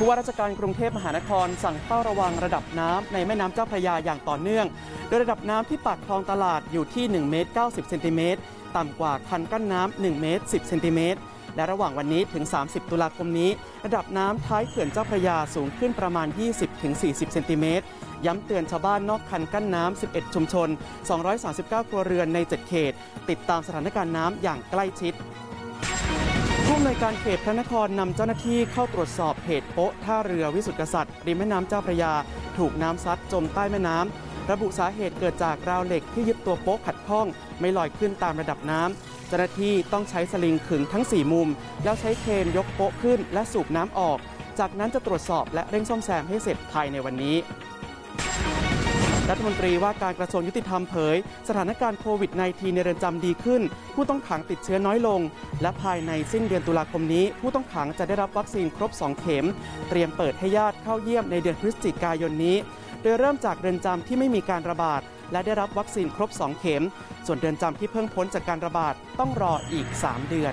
ผู้ว่าราชการกรุงเทพมหานครสั่งเฝ้าระวังระดับน้ำในแม่น้ำเจ้าพระยาอย่างต่อเนื่อง โดยระดับน้ำที่ปากคลองตลาดอยู่ที่1เมตร90เซนติเมตรต่ำกว่าคันกั้นน้ำ1เมตร10เซนติเมตรและระหว่างวันนี้ถึง 30 ตุลาคมนี้ ระดับน้ำท้ายเขื่อนเจ้าพระยาสูงขึ้นประมาณ 20-40 เซนติเมตร ย้ำเตือนชาวบ้านนอกคันกั้นน้ำ 11 ชุมชน 239 ครัวเรือนใน 7 เขต ติดตามสถานการณ์น้ำอย่างใกล้ชิด ผู้อำนวยการเขตพระนครนำเจ้าหน้าที่เข้าตรวจสอบเหตุโป๊ะท่าเรือวิสุทธิกษัตริย์ริมแม่น้ำเจ้าพระยา ถูกน้ำซัดจมใต้แม่น้ำระบุสาเหตุเกิดจากราวเหล็กที่ยึดตัวโป๊ะขัดข้อง ไม่ลอยขึ้นตามระดับน้ำเจ้าหน้าที่ต้องใช้สลิงขึงทั้ง 4 มุม แล้วใช้เครนยกโป๊ะขึ้นและสูบน้ำออก จากนั้นจะตรวจสอบและเร่งซ่อมแซมให้เสร็จภายในวันนี้ รัฐมนตรีว่าการกระทรวงยุติธรรมเผย สถานการณ์โควิด -19 ในเรือนจำดีขึ้น ผู้ต้องขังติดเชื้อน้อยลง และภายในสิ้นเดือนตุลาคมนี้ ผู้ต้องขังจะได้รับวัคซีนครบ 2 เข็ม เตรียมเปิดให้ญาติเข้าเยี่ยมในเดือนพฤศจิกายนนี้ โดยเริ่มจากเรือนจำที่ไม่มีการระบาด และได้รับวัคซีนครบ 2 เข็ม ส่วนเรือนจำที่เพิ่งพ้นจากการระบาดต้องรออีก 3 เดือน